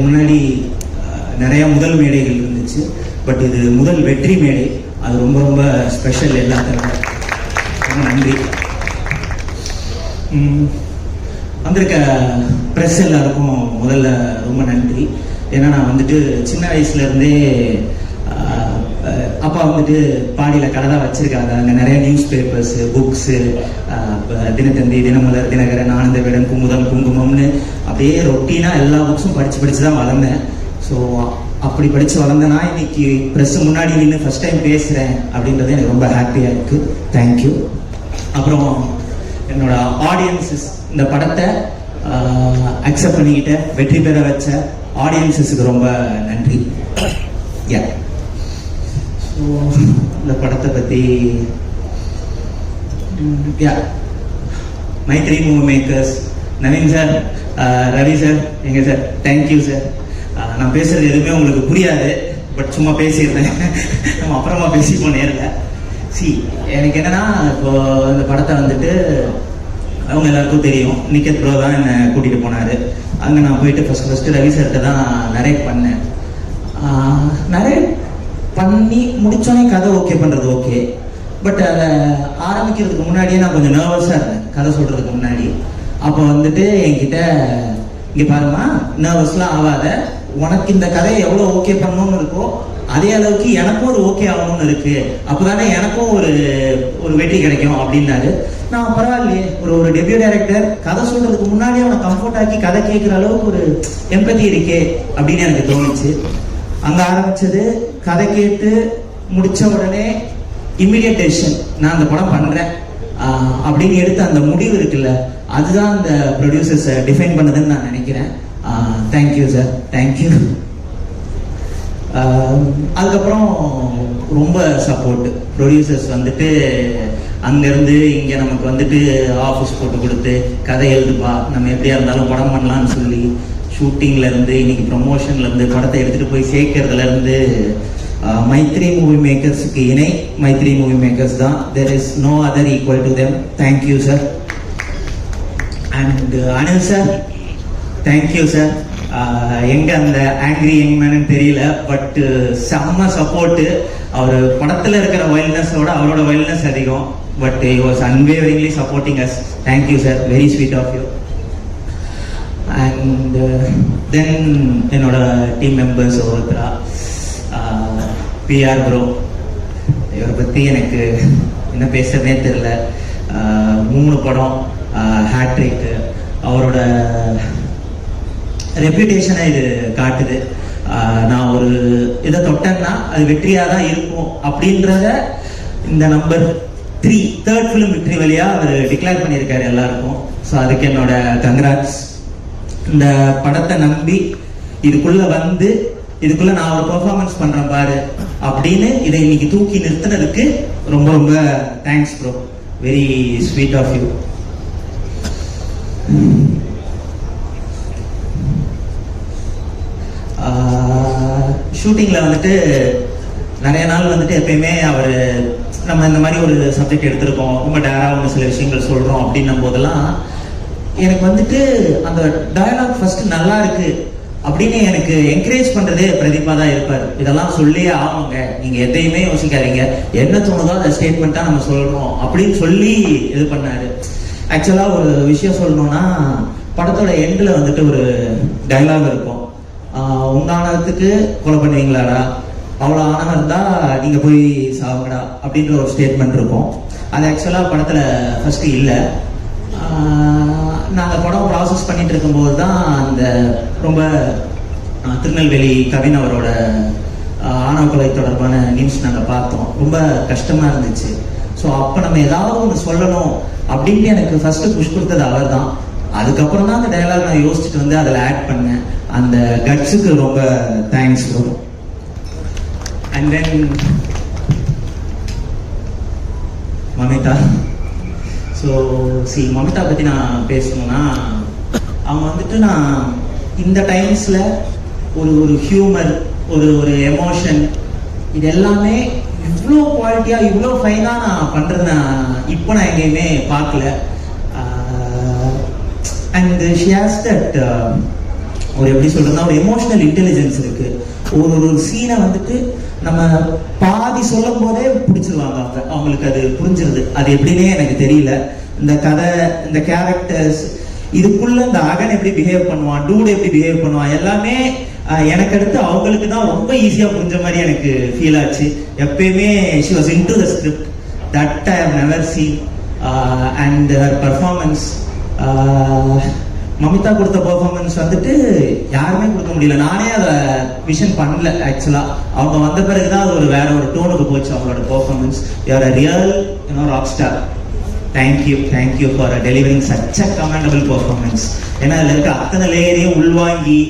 இதுக்கு முன்னாடி நிறையா நிறைய முதல் மேடைகள் இருந்துச்சு. பட் இது முதல் வெற்றி மேடை. அது ரொம்ப ரொம்ப ஸ்பெஷல் எல்லாத்துக்கும். ரொம்ப நன்றி. வந்திருக்க ப்ரெஸ் எல்லாருக்கும் முதல்ல ரொம்ப நன்றி. ஏன்னா நான் வந்துட்டு சின்ன வயசுலேருந்தே அப்பா வந்துட்டு பாடியில் கடை தான் வச்சிருக்காங்க. அங்கே நிறைய news papers books Dinathanthi Dinamalar Dinakaran Ananda Vikatan Kumudam குங்குமம்னு அப்படியே ரொட்டீனாக எல்லா புக்ஸும் படித்து படித்து தான் வளர்ந்தேன். ஸோ அப்படி படித்து வளர்ந்தேன்னா இன்னைக்கு ப்ரெஸ் முன்னாடி நின்று ஃபஸ்ட் டைம் பேசுகிறேன் அப்படின்றது எனக்கு ரொம்ப ஹாப்பியாக இருக்குது தேங்க்யூ அப்புறம் என்னோட ஆடியன்ஸஸ் இந்த படத்தை அக்செப்ட் பண்ணிக்கிட்ட வெற்றி பெற வச்ச ஆடியன்ஸஸுக்கு ரொம்ப நன்றி. யா ஸோ இந்த படத்தை பற்றி yeah Mythri movie makers Naveen sir Ravi sir எங்க சார்? தேங்க்யூ சார் நான் பேசுறது எதுவுமே உங்களுக்கு புரியாது பட் சும்மா பேசியிருந்தேன். நம்ம அப்புறமா பேசிப்போம் நேரில். சி எனக்கு என்னன்னா இப்போ இந்த படத்தை வந்துட்டு அவங்க எல்லாருக்கும் தெரியும். நிக்கத் ப்ரோ தான் என்னை கூட்டிகிட்டு போனார். அங்கே நான் போயிட்டு ஃபஸ்ட் ஃபஸ்ட்டு ரவி சார்கிட்ட தான் நரேட் பண்ணேன். நரேட் பண்ணி முடிச்சோடனே கதை ஓகே பண்ணுறது ஓகே பட் அதை ஆரம்பிக்கிறதுக்கு முன்னாடியே நான் கொஞ்சம் நர்வஸாக இருந்தேன். கதை சொல்கிறதுக்கு முன்னாடி. அப்போ வந்துட்டு என்கிட்ட இங்கே பாருமா நர்வஸ்லாம் ஆகாத உனக்கு இந்த கதையை எவ்வளோ ஓகே பண்ணணும்னு இருக்கோ அதே அளவுக்கு எனக்கும் ஒரு ஓகே ஆகணும்னு இருக்கு. அப்போதானே எனக்கும் ஒரு ஒரு வெற்றி கிடைக்கும் அப்படின்னாரு. நான் பரவாயில்லையே ஒரு ஒரு டெபியூ டைரக்டர் கதை சொல்றதுக்கு முன்னாடியே அவனை கம்ஃபர்ட் ஆக்கி கதை கேட்குற அளவுக்கு ஒரு எம்பதி இருக்கே அப்படின்னு எனக்கு தோணுச்சு. அங்கே ஆரம்பிச்சது கதை கேட்டு முடிச்ச உடனே இம்மிடியட் டெசிஷன் நான் அந்த படம் பண்றேன். அப்படின்னு எடுத்த அந்த முடிவு இருக்குல்ல அதுதான் அந்த ப்ரொடியூசர்ஸை டிஃபைன் பண்ணுதுன்னு நான் நினைக்கிறேன். தேங்க்யூ சார் தேங்க்யூ அதுக்கப்புறம் ரொம்ப சப்போர்ட் ப்ரொடியூசர்ஸ் வந்துட்டு அங்கேருந்து இங்கே நமக்கு வந்துட்டு ஆஃபீஸ் போட்டு கொடுத்து கதை எழுதுப்பா. நம்ம எப்படியா இருந்தாலும் படம் பண்ணலாம்னு சொல்லி ஷூட்டிங்லேருந்து இன்னைக்கு ப்ரொமோஷன்லேருந்து படத்தை எடுத்துகிட்டு போய் சேர்க்கறதுலேருந்து மைத்ரி மூவி மேக்கர்ஸுக்கு இணை. மைத்ரி மூவி மேக்கர்ஸ் தான். There is no other equal to them thank you sir and Anil sir thank you sir எங்க அந்த ஆங்கிரி யங் மேனு தெரியல பட் uh, செம்ம சப்போர்ட்டு அவர் படத்துல இருக்கிற வைல்ட்னஸோட அவரோட வைல்ட்னஸ் அதிகம். But he was unwaveringly supporting us thank you sir very sweet of you and then என்னோட டீம் மெம்பர்ஸ் ஒருத்தரா பிஆர் ப்ரோ இவரை பற்றி எனக்கு என்ன பேசுறதே தெரில uh, மூணு படம். ஹேட்ரிக் அவரோட ரெப்யூட்டேஷனை இது காட்டுது. நான் ஒரு இதை தொட்டேன்னா அது வெற்றியாக தான் இருக்கும் அப்படின்றத இந்த நம்பர் த்ரீ தேர்ட் ஃபிலிம் வெற்றி வழியாக அவர் டிக்ளேர் பண்ணியிருக்காரு எல்லாருக்கும். ஸோ அதுக்கு என்னோட கங்க்ராட்ஸ் இந்த படத்தை நம்பி இதுக்குள்ள வந்து இதுக்குள்ள நான் ஒரு பெர்ஃபார்மன்ஸ் பண்றேன் பாரு அப்படின்னு இதை இன்னைக்கு தூக்கி நிறுத்தினதுக்கு ரொம்ப ரொம்ப thanks bro very sweet of you ஷூட்டிங்கில் வந்துட்டு நிறைய நாள் வந்துட்டு எப்பயுமே அவர் நம்ம இந்த மாதிரி ஒரு சப்ஜெக்ட் எடுத்திருக்கோம். ரொம்ப டேராக ஒன்று சில விஷயங்கள் சொல்கிறோம் அப்படின்னும் போதெல்லாம் எனக்கு வந்துட்டு அந்த டயலாக் ஃபர்ஸ்ட் நல்லா இருக்கு அப்படின்னு எனக்கு என்கரேஜ் பண்ணுறதே பிரதீபா தான் இருப்பார். இதெல்லாம் சொல்லியே ஆகுங்க. நீங்கள் எதையுமே யோசிக்காதீங்க. என்ன தோணுதோ அந்த ஸ்டேட்மெண்ட்டாக நம்ம சொல்கிறோம் அப்படின்னு சொல்லி இது பண்ணார். ஆக்சுவலாக ஒரு விஷயம் சொல்லணும்னா படத்தோட எண்டில் வந்துட்டு ஒரு டயலாக் இருக்கும். உண்டானதுக்கு கொலை பண்ணுவீங்களாடா அவ்வளோ ஆணவம் இருந்தால் நீங்கள் போய் சாவுங்கடா அப்படின்ற ஒரு ஸ்டேட்மெண்ட் இருக்கும். அது ஆக்சுவலாக படத்தில் ஃபஸ்ட்டு இல்லை. நாங்கள் படம் ப்ராசஸ் பண்ணிட்டு இருக்கும்போது தான் அந்த ரொம்ப திருநெல்வேலி கவின் அவரோட ஆணவ கொலை தொடர்பான நியூஸ் நாங்கள் பார்த்தோம். ரொம்ப கஷ்டமாக இருந்துச்சு. ஸோ அப்போ நம்ம ஏதாவது ஒன்று சொல்லணும் அப்படின்ட்டு எனக்கு ஃபஸ்ட்டு புஷ் கொடுத்தது அவர் தான் அதுக்கப்புறம் தான் அந்த டயலாக் நான் யோசிச்சுட்டு வந்து அதில் ஆட் பண்ணேன். அந்த கட்ஸுக்கு ரொம்ப thanks bro and then Mamitha. So she Mamitha பற்றி நான் பேசணும்னா அவங்க வந்துட்டு நான் இந்த டைம்ஸில் ஒரு ஒரு ஹியூமர் ஒரு ஒரு எமோஷன் இது எல்லாமே இவ்வளோ குவாலிட்டியாக இவ்வளோ ஃபைனாக நான் பண்ணுறது நான் இப்போ நான் எங்கேயுமே பார்க்கல. அண்ட் ஷி ஹேஸ் தட் ஒரு எப்படி சொல்றதுன்னா ஒரு எமோஷனல் இன்டெலிஜென்ஸ் இருக்கு. ஒரு ஒரு சீனை வந்துட்டு நம்ம பாதி சொல்லும் போதே பிடிச்சிருவாங்க அவங்க. அவங்களுக்கு அது புரிஞ்சிருது. அது எப்படின்னே எனக்கு தெரியல. இந்த கதை இந்த கேரக்டர்ஸ் இதுக்குள்ள இந்த அகன் எப்படி பிஹேவ் பண்ணுவான் டூடு எப்படி பிஹேவ் பண்ணுவான் எல்லாமே எனக்கு அடுத்து அவங்களுக்கு தான் ரொம்ப ஈஸியா புரிஞ்ச மாதிரி எனக்கு ஃபீல் ஆச்சு. எப்பயுமே she was into the script that I have never seen and her performance Mamitha கொடுத்த பெர்ஃபார்மன்ஸ் வந்துட்டு யாருமே கொடுக்க முடியல. நானே அதை விஷன் பண்ணல ஆக்சுவலா அவங்க வந்த பிறகுதான் அது ஒரு வேற ஒரு டோனுக்கு போச்சு அவங்களோட performance you're a real you know rock star thank you thank you for delivering such a commendable performance ஏன்னா அதில் இருக்க அத்தனை லேயரையும் உள்வாங்கி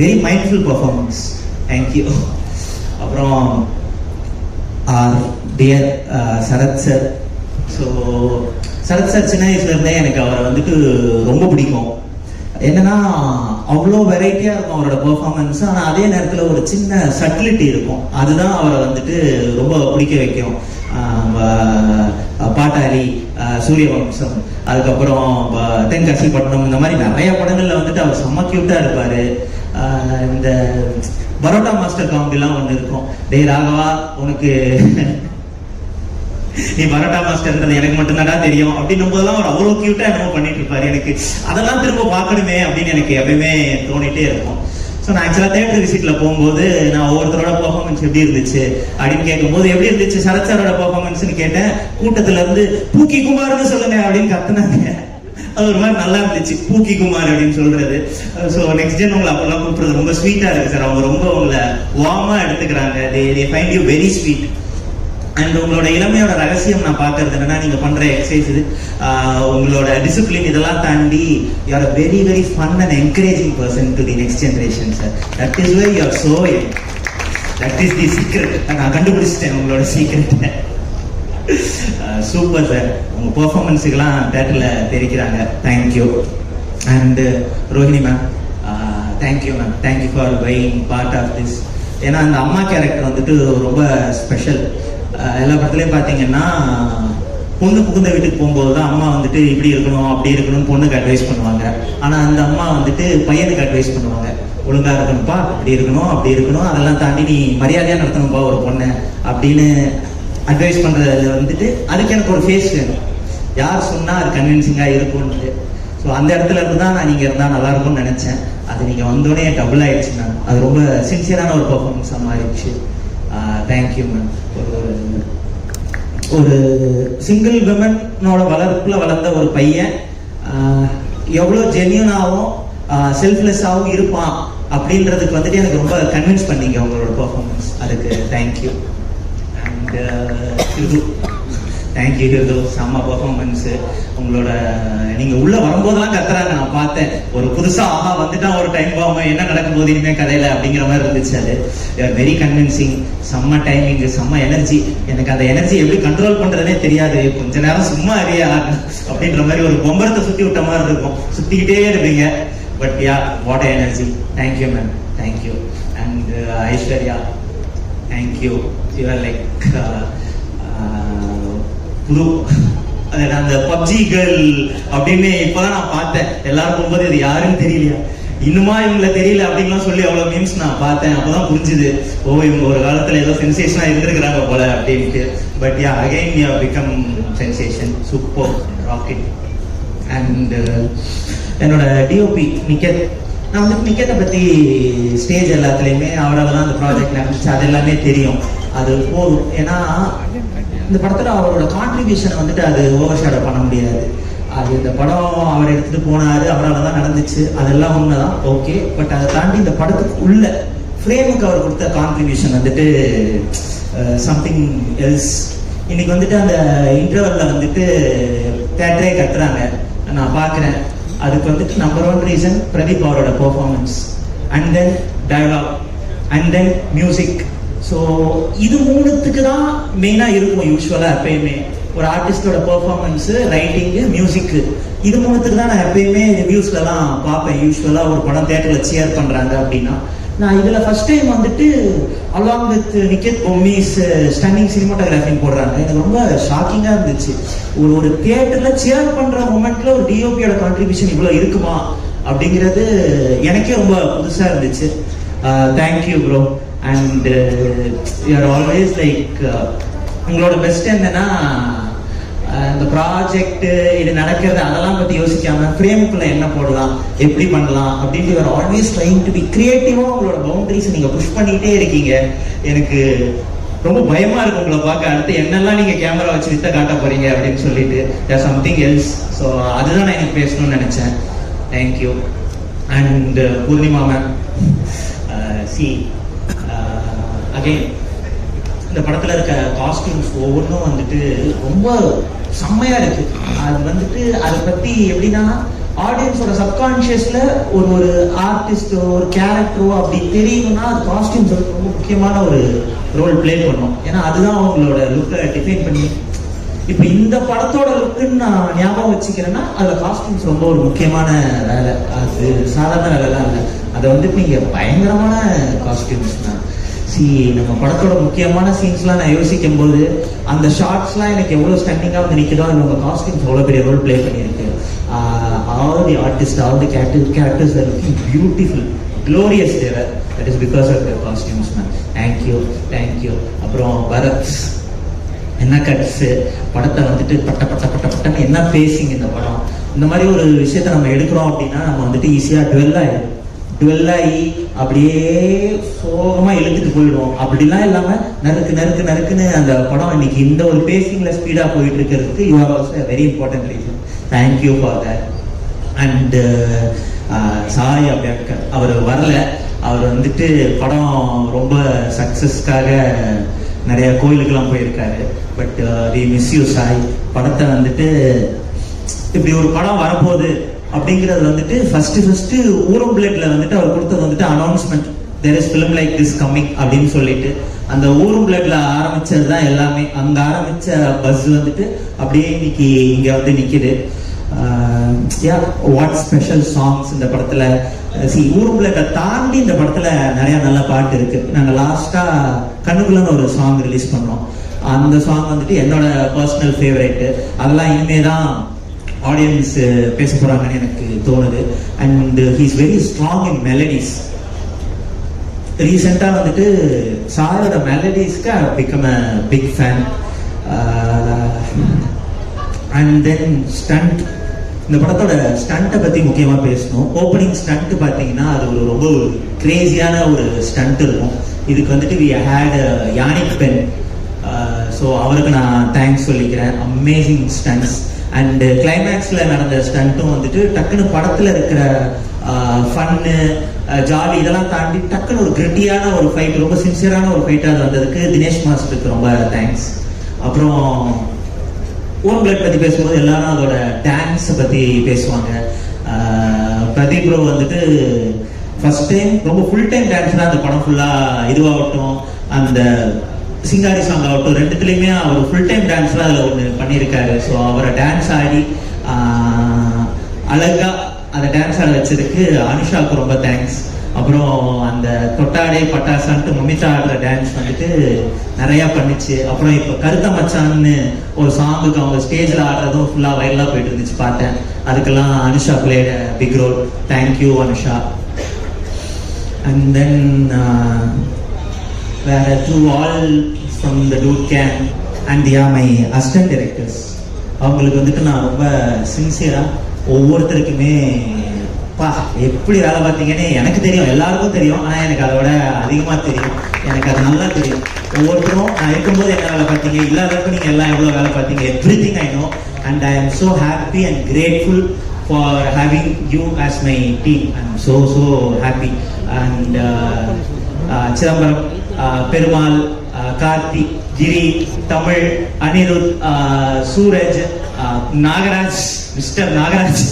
very mindful performance thank you அப்புறம் our dear Sarath sir so Sarath sir சின்ன வயசுலேருந்தே எனக்கு அவரை வந்துட்டு ரொம்ப பிடிக்கும். என்னன்னா அவ்வளோ வெரைட்டியா இருக்கும் அவரோட பெர்ஃபார்மன்ஸ் ஆனால் அதே நேரத்தில் ஒரு சின்ன சட்டிலிட்டி இருக்கும். அதுதான் அவரை வந்துட்டு ரொம்ப பிடிக்க வைக்கும். பாட்டாளி ஆஹ் சூரிய வம்சம் அதுக்கப்புறம் தென்காசி பட்டணம் இந்த மாதிரி நிறைய படங்கள்ல வந்துட்டு அவர் செம்ம கியூட்டா இருப்பார். இந்த பரோட்டா மாஸ்டர் காமெடிலாம் ஒன்று இருக்கும். டே ராகவா உனக்கு நீ பரோட்டா மாஸ்டர்ன்றது எனக்கு மட்டும்தான்டா தெரியும் அப்படின்னும் போதெல்லாம் அவர் அவ்வளோ கியூட்டா என்னமோ பண்ணிட்டு இருப்பாரு. எனக்கு அதெல்லாம் திரும்ப பார்க்கணுமே அப்படின்னு எனக்கு எப்பயுமே தோணிட்டே இருக்கும். ஸோ நான் ஆக்சுவலாக தேட்டர் விசிட்ல போகும்போது நான் ஒவ்வொருத்தரோட பர்ஃபார்மன்ஸ் எப்படி இருந்துச்சு அப்படின்னு கேட்கும்போது எப்படி இருந்துச்சு சரத் சாரோட பெர்ஃபார்மன்ஸ்னு கேட்டேன். கூட்டத்துல இருந்து பூக்கி குமார்னு சொல்லுங்க அப்படின்னு கத்துனாங்க. அது ஒரு மாதிரி நல்லா இருந்துச்சு. பூக்கி குமார் அப்படின்னு சொல்றது. ஸோ நெக்ஸ்ட் ஜென் உங்களை அப்பெல்லாம் கூப்பிடுறது ரொம்ப ஸ்வீட்டா இருக்கு சார் அவங்க ரொம்ப உங்களை வார்மா எடுத்துக்கிறாங்க. They find you very sweet and உங்களோட இளமையோட ரகசியம் நான் பார்க்கறது என்னன்னா நீங்க பண்ற எக்ஸசைஸ் இது உங்களோட டிசிப்ளின் இதெல்லாம் தாண்டி you are very very fun and encouraging person to the next generation sir that is way you are so that is the secret நான் கண்டுபிடிச்சிட்டேன் உங்களோட சீக்ரெட்டை சூப்பர் சார் உங்க பெர்ஃபார்மன்ஸுக்கெல்லாம் தேட்டர்ல தெரிக்கிறாங்க. Thank you and Rohini ma'am thank you ma'am thank you for buying part of this ஏன்னா அந்த அம்மா கேரக்டர் வந்துட்டு ரொம்ப ஸ்பெஷல் எல்லா படத்துலையும் பார்த்தீங்கன்னா பொண்ணு புகுந்த வீட்டுக்கு போகும்போது தான் அம்மா வந்துட்டு இப்படி இருக்கணும் அப்படி இருக்கணும்னு பொண்ணுக்கு அட்வைஸ் பண்ணுவாங்க. ஆனால் அந்த அம்மா வந்துட்டு பையனுக்கு அட்வைஸ் பண்ணுவாங்க. ஒழுங்காக இருக்கணும்ப்பா இப்படி இருக்கணும் அப்படி இருக்கணும் அதெல்லாம் தாண்டி நீ மரியாதையாக நடத்தணும்ப்பா ஒரு பொண்ணை அப்படின்னு அட்வைஸ் பண்ணுறதுல வந்துட்டு அதுக்கு எனக்கு ஒரு ஃபேஸ் வேணும். யார் சொன்னால் அது கன்வின்சிங்காக இருக்கும்னு ஸோ அந்த இடத்துல இருந்து தான் நான் இங்கே இருந்தால் நல்லா இருக்கும்னு நினச்சேன். அது நீங்கள் வந்தோடனே டபுள் ஆயிடுச்சு நான். அது ரொம்ப சின்சியரான ஒரு பர்ஃபார்மன்ஸாக மாறிடுச்சு. தேங்க்யூ மேம் ஒரு ஒரு சிங்கிள் விமனோட வளர்ப்பில் வளர்ந்த ஒரு பையன் எவ்வளோ ஜென்யூனாகவும் செல்ஃப்லெஸ்ஸாகவும் இருப்பான் அப்படின்றதுக்கு வந்துட்டு எனக்கு ரொம்ப கன்வின்ஸ் பண்ணீங்க உங்களோட பர்ஃபார்மன்ஸ் அதுக்கு தேங்க்யூ அண்ட் இது தேங்க்யூ ஹிருது செம்ம பர்ஃபார்மன்ஸ் உங்களோட நீங்கள் உள்ளே வரும்போதெல்லாம் கத்துறாங்க. நான் பார்த்தேன். ஒரு புதுசாக ஆஹா வந்துட்டா ஒரு டைம் போகாமல் என்ன நடக்கும் போது இனிமேல் கதையில் அப்படிங்கிற மாதிரி இருந்துச்சு அது. வெரி கன்வின்சிங் செம்ம டைமிங் செம்ம எனர்ஜி எனக்கு அந்த எனர்ஜி எப்படி கண்ட்ரோல் பண்ணுறதே தெரியாது. கொஞ்ச நேரம் சும்மா அறியா அப்படின்ற மாதிரி ஒரு பொம்பரத்தை சுற்றி விட்ட மாதிரி இருக்கும். சுற்றிக்கிட்டே இருப்பீங்க. But yeah what energy thank you ma'am thank you and Aishwarya thank you you're like புது அது நான் அந்த பப்ஜி கேர்ள் அப்படின்னு இப்பதான் நான் பார்த்தேன். எல்லாரும் போகும்போது இது யாருன்னு தெரியலையா? இன்னுமா இவங்கள தெரியல அப்படின்லாம் சொல்லி அவ்வளவு மீம்ஸ் நான் பார்த்தேன். அப்பதான் புரிஞ்சுது ஓ இவங்க ஒரு காலத்துல ஏதோ சென்சேஷனா இருந்திருக்கிறாங்க போல அப்படின்ட்டு. But yeah again you become sensation super rocket and என்னோட டிஓபி நிக்கத் நான் வந்து நிக்கத்தை பத்தி ஸ்டேஜ் எல்லாத்துலயுமே அவரால் தான் அந்த ப்ராஜெக்ட் நடந்துச்சு. அது எல்லாமே தெரியும். அது போதும். ஏன்னா இந்த படத்தில் அவரோட கான்ட்ரிபியூஷனை வந்துட்டு அது ஓவர் ஷேடோ பண்ண முடியாது. அது இந்த படம் அவர் எடுத்துகிட்டு போனார் அவரால் தான் நடந்துச்சு. அதெல்லாம் உண்மைதான். ஓகே பட் அதை தாண்டி இந்த படத்துக்கு உள்ள ஃப்ரேமுக்கு அவர் கொடுத்த கான்ட்ரிபியூஷன் வந்துட்டு சம்திங் எல்ஸ் இன்னைக்கு வந்துட்டு அந்த இன்டர்வல்ல வந்துட்டு தேட்டரே கட்டுறாங்க. நான் பார்க்குறேன். அதுக்கு வந்துட்டு நம்பர் ஒன் ரீசன் பிரதீப் அவரோட performance and then dialogue and then music so இது மூணுத்துக்கு தான் மெயினாக இருக்கும் யூஸ்வலாக எப்பயுமே. ஒரு ஆர்டிஸ்டோட பெர்ஃபார்மன்ஸ் ரைட்டிங்கு மியூசிக்கு இது மூணுத்துக்கு தான் நான் எப்பயுமே ரிவ்யூஸ்லலாம் பார்ப்பேன். யூஸ்வலாக ஒரு படம் தேட்டரில் சேர் பண்ணுறாங்க அப்படின்னா. நான் இதில் ஃபர்ஸ்ட் டைம் வந்துட்டு along with Niketh Bommi's stunning சினிமாட்டோகிராஃபின்னு போடுறாங்க. எனக்கு ரொம்ப ஷாக்கிங்காக இருந்துச்சு. ஒரு ஒரு தேட்டரில் சேர் பண்ணுற மூமெண்ட்டில் ஒரு டிஓபியோட கான்ட்ரிபியூஷன் இவ்வளோ இருக்குமா அப்படிங்கிறது எனக்கே ரொம்ப புதுசாக இருந்துச்சு. Thank you bro and you are always like உங்களோட பெஸ்ட் என்னன்னா uh, இந்த ப்ராஜெக்ட் இது நடக்கிறது அதெல்லாம் பத்தி யோசிக்காம ஃப்ரேமுக்குள்ள என்ன போடலாம் எப்படி பண்ணலாம் அப்படின்ட்டு you are always trying to be கிரியேட்டிவா உங்களோட பவுண்டரிஸ் நீங்க புஷ் பண்ணிட்டே இருக்கீங்க. எனக்கு ரொம்ப பயமா இருக்கு உங்களை பார்க்க. அடுத்து என்னெல்லாம் நீங்க கேமரா வச்சு வித்த காட்ட போறீங்க அப்படின்னு சொல்லிட்டு. சம்திங் எல்ஸ் ஸோ அதுதான் நான் எனக்கு பேசணும்னு நினைச்சேன். Thank you and uh, Poornima ma'am C uh, again இந்த படத்துல இருக்க காஸ்டியூம்ஸ் ஒவ்வொன்றும் வந்துட்டு ரொம்ப செம்மையா இருக்கு. அது வந்துட்டு அதை பத்தி எப்படின்னா ஆடியன்ஸோட சப்கான்ஷியஸில் ஒரு ஒரு ஆர்டிஸ்டோ ஒரு கேரக்டரோ அப்படி தெரியும்னா அது காஸ்டியூம்ஸ் வந்து ரொம்ப முக்கியமான ஒரு ரோல் ப்ளே பண்ணும். ஏன்னா அதுதான் அவங்களோட லுக்கை டிஃபைன் பண்ணி இப்ப இந்த படத்தோட லுக்குன்னு நான் ஞாபகம் வச்சுக்கிறேன்னா அதுல காஸ்டியூம்ஸ் ரொம்ப ஒரு முக்கியமான வேலை. அது சாதாரண வேலைலாம் இல்லை. அதை வந்துட்டு நீங்க பயங்கரமான காஸ்டியூம்ஸ் தான். சி நம்ம படத்தோட முக்கியமான சீன்ஸ்லாம் நான் யோசிக்கும் போது அந்த ஷார்ட்ஸ்லாம் எனக்கு எவ்வளோ ஸ்டன்னிங்காக வந்து நிற்குதோ அது உங்கள் காஸ்டியூம்ஸ் எவ்வளோ பெரிய ரோல் ப்ளே பண்ணியிருக்கு. All the artist all the character characters are looking beautiful glorious they're that is because of your costumes ma'am thank you thank you அப்புறம் பரத் என்ன கட்ஸு படத்தை வந்துட்டு பட்ட பட்ட பட்ட பட்டன்னு என்ன பேசிங் இந்த படம்? இந்த மாதிரி ஒரு விஷயத்த நம்ம எடுக்கிறோம் அப்படின்னா நம்ம வந்துட்டு ஈஸியாக டுவெல் டுவெல் ஆகி அப்படியே சோகமாக இழுத்துட்டு போயிடுவோம். அப்படிலாம் இல்லாமல் நறுக்கு நறுக்கு நறுக்குன்னு அந்த படம் இன்னைக்கு இந்த ஒரு பேசிங்கில் ஸ்பீடாக போயிட்டு இருக்கிறதுக்கு you are also very important reason thank you for that and Sai Abhyankar அவர் வரல. அவர் வந்துட்டு படம் ரொம்ப சக்ஸஸ்க்காக நிறைய கோயிலுக்கெல்லாம் போயிருக்காரு. But we miss you Sai படத்தை வந்துட்டு இப்படி ஒரு படம் வரப்போகுது. அப்படிங்கிறது வந்துட்டு ஃபர்ஸ்ட் ஃபர்ஸ்ட் ஊரம் பிளேட்ல வந்துட்டு அவர் கொடுத்தது வந்துட்டு announcement there is film like this coming அப்படின்னு சொல்லிட்டு. அந்த ஊரும் பிளட்ல ஆரம்பிச்சது தான் எல்லாமே. அங்க ஆரம்பிச்ச பஸ் வந்துட்டு அப்படியே இன்னைக்கு இங்க வந்து நிக்குது. யா வாட் ஸ்பெஷல் சாங்ஸ் இந்த படத்துல. சி ஊருக்குள்ள தாண்டி இந்த படத்துல நிறைய நல்ல பாட்டு இருக்கு. நாங்க லாஸ்டா கண்ணுக்குள்ளன்னு ஒரு சாங் ரிலீஸ் பண்ணோம். அந்த சாங் வந்துட்டு என்னோட பர்சனல் ஃபேவரேட்டு அதெல்லாம் இனிமே தான் ஆடியன்ஸ் uh, பேச போகிறாங்கன்னு எனக்கு தோணுது. And he's very strong in melodies ரீசெண்டாக வந்துட்டு சாரோட மெலடிஸ்க்கு I become a big fan and then stunt இந்த படத்தோட ஸ்டண்ட்டை பற்றி முக்கியமாக பேசணும். ஓப்பனிங் ஸ்டண்ட் பார்த்தீங்கன்னா அது ஒரு ரொம்ப ஒரு கிரேசியான ஒரு ஸ்டண்ட் இருக்கும். இதுக்கு வந்துட்டு we had Yannick Ben so அவருக்கு நான் தேங்க்ஸ் சொல்லிக்கிறேன். அமேசிங் ஸ்டண்ட்ஸ் அண்டு கிளைமேக்ஸில் uh, நடந்த ஸ்டண்ட்டும் வந்துட்டு டக்குன்னு படத்தில் இருக்கிற ஃபன்னு ஜாலி இதெல்லாம் தாண்டி டக்குன்னு ஒரு கிரிட்டியான ஒரு ஃபைட் ரொம்ப சின்சியரான ஒரு ஃபைட்டாக வந்ததுக்கு தினேஷ் மாஸ்டருக்கு ரொம்ப தேங்க்ஸ் அப்புறம் ஓன் பிளட் பற்றி பேசும்போது எல்லாரும் அதோட டான்ஸை பற்றி பேசுவாங்க. பிரதீப் ப்ரோ வந்துட்டு ஃபர்ஸ்ட் டைம் ரொம்ப ஃபுல் டைம் டான்ஸ் தான் அந்த படம் ஃபுல்லாக இதுவாகட்டும். அந்த சிங்காரி சாங் ஆகட்டும் ரெண்டுத்துலேயுமே அவர் ஃபுல் டைம் டான்ஸ்லாம் அதில் ஒன்று பண்ணியிருக்காரு ஸோ அவரை டான்ஸ் ஆடி அழகாக அந்த டான்ஸ் ஆட வச்சதுக்கு அனுஷாவுக்கு ரொம்ப தேங்க்ஸ் அப்புறம் அந்த தொட்டாடே பட்டாசான்ட்டு மமிதா ஆடுற டான்ஸ் வந்துட்டு நிறையா பண்ணிச்சு. அப்புறம் இப்போ கருத்த மச்சான்னு ஒரு சாங்குக்கு அவங்க ஸ்டேஜில் ஆடுறதும் ஃபுல்லாக வைரலாக போயிட்டு இருந்துச்சு பார்த்தேன். அதுக்கெல்லாம் Anusha played big role thank you Anusha. And then வேற all all the the camp can and yeah my assistant directors. அவங்களுக்கு வந்துட்டு நான் ரொம்ப சின்சியரா ஒவ்வொருத்தருக்குமே பா எப்படி வேலை பார்த்தீங்கன்னு எனக்கு தெரியும் எல்லாருக்கும் தெரியும் ஆனா எனக்கு அதை விட அதிகமா தெரியும். எனக்கு அது நல்லா தெரியும். ஒவ்வொருத்தரும் நான் இருக்கும்போது என்ன வேலை பார்த்தீங்க இல்லாதப்ப நீங்க எல்லாம் எவ்வளோ வேலை பார்த்தீங்க everything I know and I am so happy and grateful for having you as my team I am so so happy and Chidambaram Perumal Karthik Giri Tamil Anirudh Suraj Nagaraj mister Nagaraj.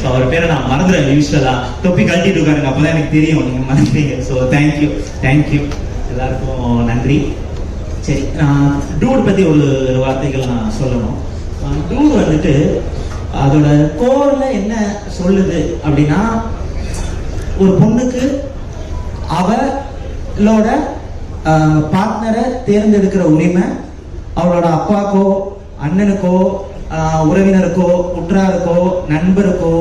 So, அவர் பேரை நான் மறந்துடுறேன் யூஸ்வலா தொப்பி கழட்டிட்டு இருக்காருங்க அப்பதான் எனக்கு தெரியும் நீங்க மறந்துட்டீங்க. ஸோ தேங்க்யூ தேங்க்யூ எல்லாருக்கும் நன்றி. சரி நான் டூட் பத்தி ஒரு வார்த்தைகள் நான் சொல்லணும். டூட் வந்துட்டு அதோட கோர்ல என்ன சொல்லுது அப்படின்னா ஒரு பொண்ணுக்கு அவ அவளோட பார்ட்னரை தேர்ந்தெடுக்கிற உரிமை அவளோட அப்பாக்கோ அண்ணனுக்கோ உறவினருக்கோ உற்றாருக்கோ நண்பருக்கோ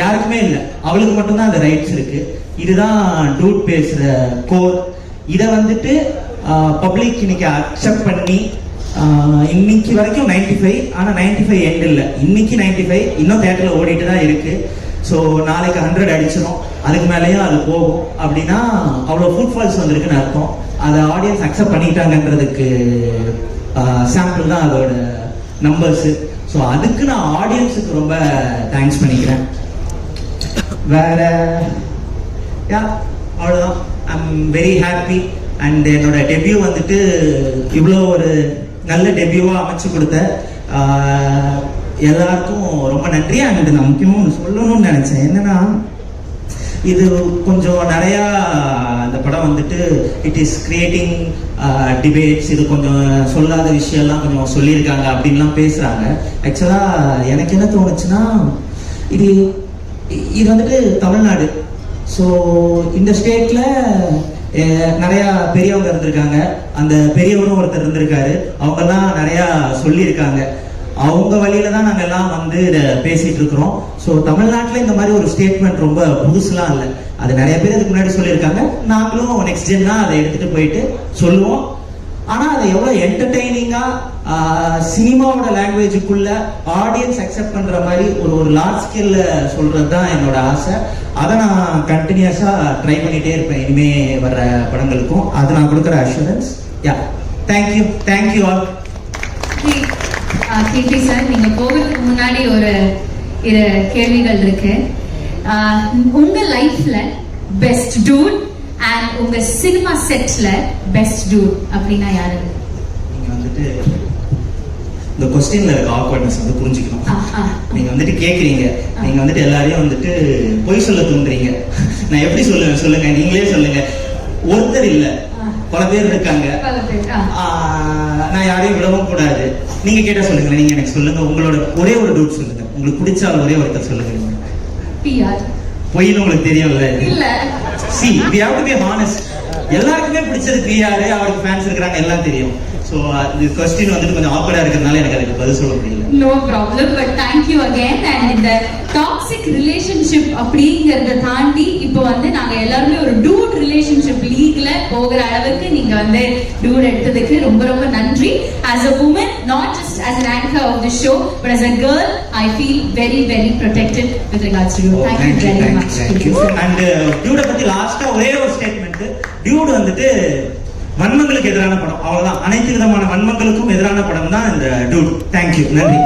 யாருக்குமே இல்லை. அவளுக்கு மட்டும்தான் அந்த ரைட்ஸ் இருக்கு. இதுதான் டூட் பேசுகிற கோர் இதை வந்துட்டு பப்ளிக் இன்னைக்கு அக்செப்ட் பண்ணி இன்னைக்கு வரைக்கும் 95 ஃபைவ் ஆனால் நைன்டி ஃபைவ் எண்ட் இல்லை. இன்னைக்கு 95 ஃபைவ் இன்னும் தேட்டரில் ஓடிட்டு தான் இருக்குது ஸோ நாளைக்கு ஹண்ட்ரட் அடிச்சிடும் அதுக்கு மேலேயும் அது போகும். அப்படின்னா அவ்வளோ ஃபுட்ஃபால்ஸ் வந்திருக்குன்னு அர்த்தம். அதை ஆடியன்ஸ் அக்செப்ட் பண்ணிட்டாங்கன்றதுக்கு சாம்பிள் தான் அதோட நம்பர்ஸு ஸோ அதுக்கு நான் ஆடியன்ஸுக்கு ரொம்ப தேங்க்ஸ் பண்ணிக்கிறேன். வேற யா அவ்வளோதான் ஐம் வெரி ஹாப்பி அண்ட் என்னோட டெபியூ வந்துட்டு இவ்வளோ ஒரு நல்ல டெபியூவாக அமைச்சு கொடுத்த எல்லாருக்கும் ரொம்ப நன்றி அண்ட் நான் முக்கியமாக ஒன்று சொல்லணும்னு நினச்சேன். என்னன்னா இது கொஞ்சம் நிறையா அந்த படம் வந்துட்டு இட் இஸ் கிரியேட்டிங் டிபேட்ஸ் இது கொஞ்சம் சொல்லாத விஷயம்லாம் கொஞ்சம் சொல்லியிருக்காங்க அப்படின்லாம் பேசுகிறாங்க ஆக்சுவலாக எனக்கு என்ன தோணுச்சுன்னா இது இது வந்துட்டு தமிழ்நாடு. ஸோ இந்த ஸ்டேட்டில் நிறையா பெரியவங்க இருந்திருக்காங்க. அந்த பெரியவரும் ஒருத்தர் இருந்திருக்காரு. அவங்கெல்லாம் நிறையா சொல்லியிருக்காங்க. அவங்க வழியில தான் நாங்க எல்லாம் வந்து இதை பேசிட்டு இருக்கிறோம். ஸோ தமிழ்நாட்டில் இந்த மாதிரி ஒரு ஸ்டேட்மெண்ட் ரொம்ப புதுசுலாம் இல்லை. அது நிறைய பேர் இதுக்கு முன்னாடி சொல்லியிருக்காங்க. நாங்களும் நெக்ஸ்ட் ஜென் தான் அதை எடுத்துட்டு போயிட்டு சொல்லுவோம். ஆனா அதை எவ்வளவு என்டர்டெய்னிங்காக சினிமாவோட லாங்குவேஜுக்குள்ள ஆடியன்ஸ் அக்செப்ட் பண்ற மாதிரி ஒரு ஒரு லார்ஜ் ஸ்கேல்ல சொல்றது தான் என்னோட ஆசை. அதை நான் கண்டினியூஸா ட்ரை பண்ணிட்டே இருப்பேன். இனிமே வர்ற படங்களுக்கும். அது நான் கொடுக்குற assurance yeah thank you thank you all Keerthi sir நீங்க போகிறதுக்கு முன்னாடி ஒரு இரு கேள்விகள் இருக்கு. உங்க லைஃப்ல பெஸ்ட் டூட் அண்ட் உங்க சினிமா செட்ல பெஸ்ட் டூட் அப்படின்னா யாரு? நீங்க வந்துட்டு இந்த கொஸ்டின்ல இருக்க ஆக்வர்ட்னஸ் வந்து புரிஞ்சுக்கணும். நீங்க வந்துட்டு கேக்குறீங்க. நீங்க வந்துட்டு எல்லாரையும் வந்துட்டு பொய் சொல்ல தூண்டுறீங்க. நான் எப்படி சொல்லுவேன்? சொல்லுங்க நீங்களே சொல்லுங்க. ஒருத்தர் இல்ல. பல பேர் இருக்காங்க. நான் யாரையும் விடவும் கூடாது. நீங்க கேட்டா சொல்லுங்க நீங்க எனக்கு சொல்லுங்க உங்களோட ஒரே ஒரு டவுட் சொல்லுங்க. உங்களுக்கு பிடிச்ச ஒரே ஒருத்தர் சொல்லுங்க. பொய்ன்னு உங்களுக்கு தெரியும்ல. இல்ல. See we have to be honest எல்லாருக்குமே பிடிச்சது பிஆர் அவருக்கு ஃபேன்ஸ் இருக்கிறாங்க எல்லாம் தெரியும். ஸோ அது கொஸ்டின் வந்துட்டு கொஞ்சம் ஆப்பரா இருக்கிறதுனால எனக்கு அதுக்கு பதில் சொல்ல முடியல. No problem but thank you again and இந்த டாக்ஸிக் ரிலேஷன்ஷிப் அப்படிங்கறத தாண்டி இப்போ வந்து நாங்க எல்லாருமே ஒரு டூட் ரிலேஷன்ஷிப் லீக்ல போகிற அளவுக்கு நீங்க வந்து டூட் எடுத்ததுக்கு ரொம்ப ரொம்ப நன்றி. As a woman not just as an anchor of the show but as a girl i feel very very protected with regards to you. Oh, thank you very much. Kirti sir. And dude uh, பத்தி லாஸ்டா ஒரே ஒரு statement Dude வந்துட்டு வன்மங்களுக்கு எதிரான படம். அவ்வளவுதான். அனைத்து விதமான வன்மங்களுக்கும் எதிரான படம் தான் இந்த டியூட் தேங்க்யூ நன்றி.